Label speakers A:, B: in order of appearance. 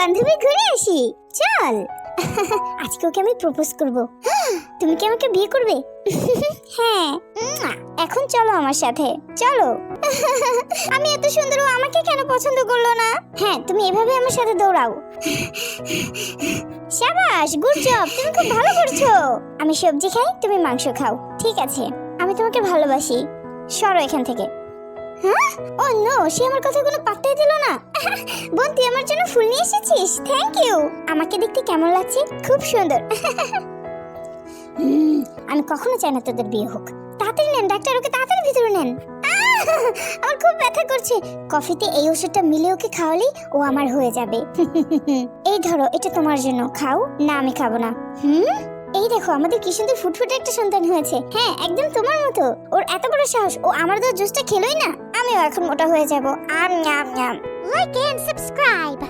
A: বান্ধবী ঘুরে আসি। চল। আজকে ওকে আমি প্রপোজ করব। তুমি কি আমাকে বিয়ে করবে? হ্যাঁ। এখন চলো আমার সাথে। চলো। আমি এত সুন্দর আমাকে কেন পছন্দ করল না? হ্যাঁ তুমি এভাবে আমার সাথে দৌড়াও। শাবাশ গুড জব তুমি খুব ভালো করছ। আমি সবজি খাই, তুমি মাংস খাও। ঠিক আছে, আমি তোমাকে ভালোবাসি। সরো এখান থেকে। হ্যাঁ? ও, নো, সে আমার কথা কোনো পাত্তাই দিল না। বোন, তুই আমার জন্য ফুল নিয়ে এসেছিস? থ্যাংক ইউ আমাকে দেখতে কেমন লাগছে? খুব সুন্দর। আমি কখনো চাই না তোদের বিয়ে হোক। তাড়াতাড়ি নেন, ডাক্তার, ওকে তাড়াতাড়ি ভিতরে নেন। আমার খুব ব্যথা করছে। কফিতে এই ওষুধটা মিলে ওকে খাওয়ালি ও আমার হয়ে যাবে। এই ধরো, এটা তোমার জন্য। খাও? না, আমি খাব না। হুম? এই দেখো, আমাদের কি সুন্দর ফুটফুটে একটা সন্তান হয়েছে। হ্যাঁ একদম তোমার মতো। ওর এত বড় সাহস, ও আমার দর জুসটা খেলোই না। আমিও এখন মোটা হয়ে যাব আম নাম নাম লাইক এন্ড সাবস্ক্রাইব